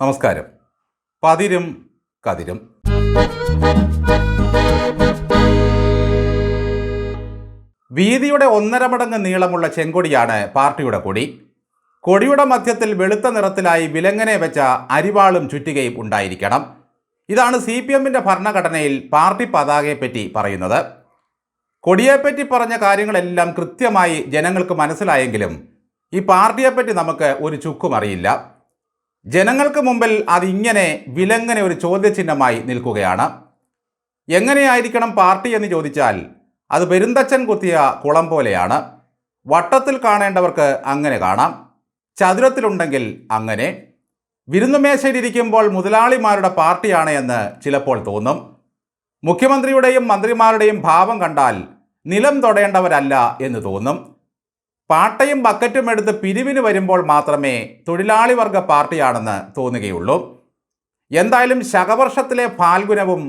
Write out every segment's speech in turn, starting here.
നമസ്കാരം. പതിരും കതിരും. വീതിയുടെ ഒന്നര മടങ്ങ് നീളമുള്ള ചെങ്കൊടിയാണ് പാർട്ടിയുടെ കൊടി. കൊടിയുടെ മധ്യത്തിൽ വെളുത്ത നിറത്തിലായി വിലങ്ങനെ വെച്ച അരിവാളും ചുറ്റികയും ഉണ്ടായിരിക്കണം. ഇതാണ് സി പി എമ്മിന്റെ ഭരണഘടനയിൽ പാർട്ടി പതാകയെപ്പറ്റി പറയുന്നത്. കൊടിയെപ്പറ്റി പറഞ്ഞ കാര്യങ്ങളെല്ലാം കൃത്യമായി ജനങ്ങൾക്ക് മനസ്സിലായെങ്കിലും ഈ പാർട്ടിയെപ്പറ്റി നമുക്ക് ഒരു ചുക്കും അറിയില്ല. ജനങ്ങൾക്ക് മുമ്പിൽ അതിങ്ങനെ വിലങ്ങനെ ഒരു ചോദ്യചിഹ്നമായി നിൽക്കുകയാണ്. എങ്ങനെയായിരിക്കണം പാർട്ടി എന്ന് ചോദിച്ചാൽ അത് പെരുന്തച്ചൻ കുത്തിയ കുളം പോലെയാണ്. വട്ടത്തിൽ കാണേണ്ടവർക്ക് അങ്ങനെ കാണാം. ചതുരത്തിലുണ്ടെങ്കിൽ അങ്ങനെ. വിരുന്നുമേശയിലിരിക്കുമ്പോൾ മുതലാളിമാരുടെ പാർട്ടിയാണ് എന്ന് ചിലപ്പോൾ തോന്നും. മുഖ്യമന്ത്രിയുടെയും മന്ത്രിമാരുടെയും ഭാവം കണ്ടാൽ നിലം തൊടേണ്ടവരല്ല എന്ന് തോന്നും. പാട്ടയും ബക്കറ്റും എടുത്ത് പിരിവിന് വരുമ്പോൾ മാത്രമേ തൊഴിലാളി വർഗ പാർട്ടിയാണെന്ന് തോന്നുകയുള്ളൂ. എന്തായാലും ശകവർഷത്തിലെ ഫാൽഗുനവും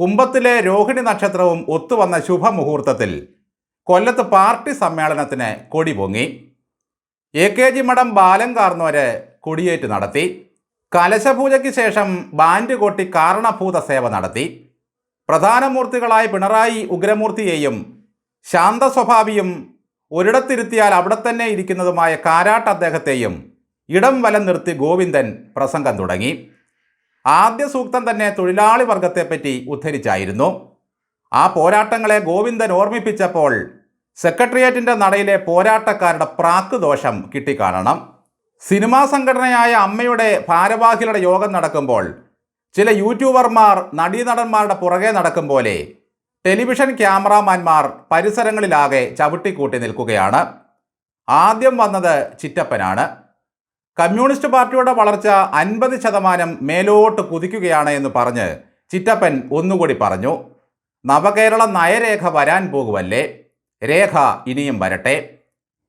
കുംഭത്തിലെ രോഹിണി നക്ഷത്രവും ഒത്തുവന്ന ശുഭമുഹൂർത്തത്തിൽ കൊല്ലത്ത് പാർട്ടി സമ്മേളനത്തിന് കൊടി പൊങ്ങി എ കെ ജി മഠം ബാലം കാർന്നോര് കൊടിയേറ്റ് നടത്തി. കലശപൂജയ്ക്ക് ശേഷം ബാൻഡ് കൊട്ടി കാരണഭൂത സേവ നടത്തി. പ്രധാനമൂർത്തികളായ പിണറായി ഉഗ്രമൂർത്തിയെയും ശാന്തസ്വഭാവിയും ഒരിടത്തിരുത്തിയാൽ അവിടെ തന്നെ ഇരിക്കുന്നതുമായ കാരാട്ട് അദ്ദേഹത്തെയും ഇടം വലം നിർത്തി ഗോവിന്ദൻ പ്രസംഗം തുടങ്ങി. ആദ്യ സൂക്തം തന്നെ തൊഴിലാളി വർഗത്തെപ്പറ്റി ഉദ്ധരിച്ചായിരുന്നു. ആ പോരാട്ടങ്ങളെ ഗോവിന്ദൻ ഓർമ്മിപ്പിച്ചപ്പോൾ സെക്രട്ടേറിയറ്റിന്റെ നടയിലെ പോരാട്ടക്കാരുടെ പ്രാക്ക് ദോഷം കിട്ടിക്കാണണം. സിനിമാ സംഘടനയായ അമ്മയുടെ ഭാരവാഹികളുടെ യോഗം നടക്കുമ്പോൾ ചില യൂട്യൂബർമാർ നടീനടന്മാരുടെ പുറകെ നടക്കും പോലെ ടെലിവിഷൻ ക്യാമറാമാൻമാർ പരിസരങ്ങളിലാകെ ചവിട്ടിക്കൂട്ടി നിൽക്കുകയാണ്. ആദ്യം വന്നത് ചിറ്റപ്പനാണ്. കമ്മ്യൂണിസ്റ്റ് പാർട്ടിയുടെ വളർച്ച അൻപത് ശതമാനം മേലോട്ട് കുതിക്കുകയാണ് എന്ന് പറഞ്ഞ് ചിറ്റപ്പൻ ഒന്നുകൂടി പറഞ്ഞു. നവകേരള നയരേഖ വരാൻ പോകുമല്ലേ രേഖ ഇനിയും വരട്ടെ.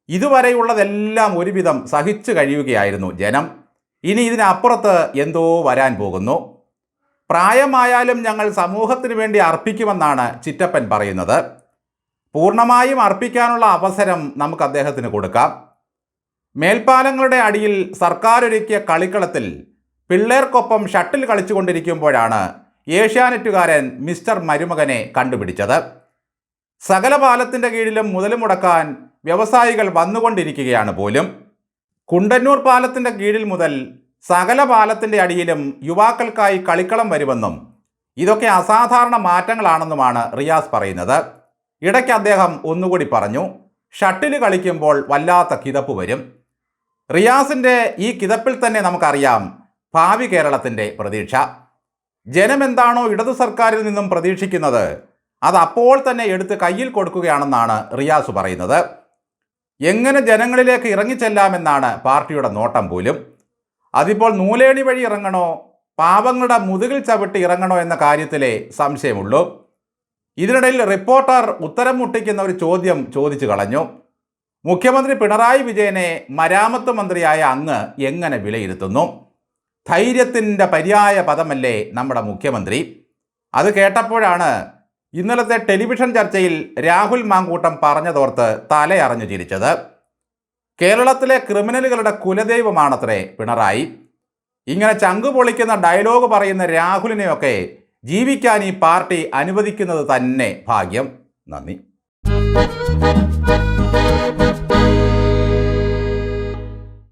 ഇതുവരെയുള്ളതെല്ലാം ഒരുവിധം സഹിച്ചു കഴിയുകയായിരുന്നു ജനം. ഇനി ഇതിനപ്പുറത്ത് എന്തോ വരാൻ പോകുന്നു. പ്രായമായാലും ഞങ്ങൾ സമൂഹത്തിന് വേണ്ടി അർപ്പിക്കുമെന്നാണ് ചിറ്റപ്പൻ പറയുന്നത്. പൂർണമായും അർപ്പിക്കാനുള്ള അവസരം നമുക്ക് അദ്ദേഹത്തിന് കൊടുക്കാം. മേൽപ്പാലങ്ങളുടെ അടിയിൽ സർക്കാർ ഒരുക്കിയ കളിക്കളത്തിൽ പിള്ളേർക്കൊപ്പം ഷട്ടിൽ കളിച്ചുകൊണ്ടിരിക്കുമ്പോഴാണ് ഏഷ്യാനെറ്റുകാരൻ മിസ്റ്റർ മരുമകനെ കണ്ടുപിടിച്ചത്. സകല പാലത്തിന്റെ കീഴിലും മുതൽ മുടക്കാൻ വ്യവസായികൾ വന്നുകൊണ്ടിരിക്കുകയാണ് പോലും. കുണ്ടന്നൂർ പാലത്തിന്റെ കീഴിൽ മുതൽ സകല പാലത്തിന്റെ അടിയിലും യുവാക്കൾക്കായി കളിക്കളം വരുമെന്നും ഇതൊക്കെ അസാധാരണ മാറ്റങ്ങളാണെന്നുമാണ് റിയാസ് പറയുന്നത്. ഇടയ്ക്ക് അദ്ദേഹം ഒന്നുകൂടി പറഞ്ഞു ഷട്ടിൽ കളിക്കുമ്പോൾ വല്ലാത്ത കിതപ്പ് വരും. റിയാസിന്റെ ഈ കിതപ്പിൽ തന്നെ നമുക്കറിയാം ഭാവി കേരളത്തിന്റെ പ്രതീക്ഷ. ജനമെന്താണോ ഇടതു സർക്കാരിൽ നിന്നും പ്രതീക്ഷിക്കുന്നത് അത് അപ്പോൾ തന്നെ എടുത്ത് കയ്യിൽ കൊടുക്കുകയാണെന്നാണ് റിയാസ് പറയുന്നത്. എങ്ങനെ ജനങ്ങളിലേക്ക് ഇറങ്ങിച്ചെല്ലാമെന്നാണ് പാർട്ടിയുടെ നോട്ടം പോലും. അതിപ്പോൾ നൂലേണി വഴി ഇറങ്ങണോ? പാവങ്ങളുടെ മുതുകിൽ ചവിട്ടി ഇറങ്ങണോ എന്ന കാര്യത്തിലേ സംശയമുള്ളൂ. ഇതിനിടയിൽ റിപ്പോർട്ടർ ഉത്തരം മുട്ടിക്കുന്ന ഒരു ചോദ്യം ചോദിച്ചു കളഞ്ഞു. മുഖ്യമന്ത്രി പിണറായി വിജയനെ മരാമത്ത് മന്ത്രിയായ അങ്ങ് എങ്ങനെ വിലയിരുത്തുന്നു? ധൈര്യത്തിന്റെ പര്യായ പദമല്ലേ നമ്മുടെ മുഖ്യമന്ത്രി. അത് കേട്ടപ്പോഴാണ് ഇന്നലത്തെ ടെലിവിഷൻ ചർച്ചയിൽ രാഹുൽ മാങ്കൂട്ടം പറഞ്ഞതോർത്ത് തലയറഞ്ഞു ചിരിച്ചത്. കേരളത്തിലെ ക്രിമിനലുകളുടെ കുലദൈവമാണത്രേ പിണറായി. ഇങ്ങനെ ചങ്കു പൊളിക്കുന്ന ഡയലോഗ് പറയുന്ന രാഹുലിനെയൊക്കെ ജീവിക്കാൻ ഈ പാർട്ടി അനുവദിക്കുന്നത് തന്നെ ഭാഗ്യം. നന്ദി.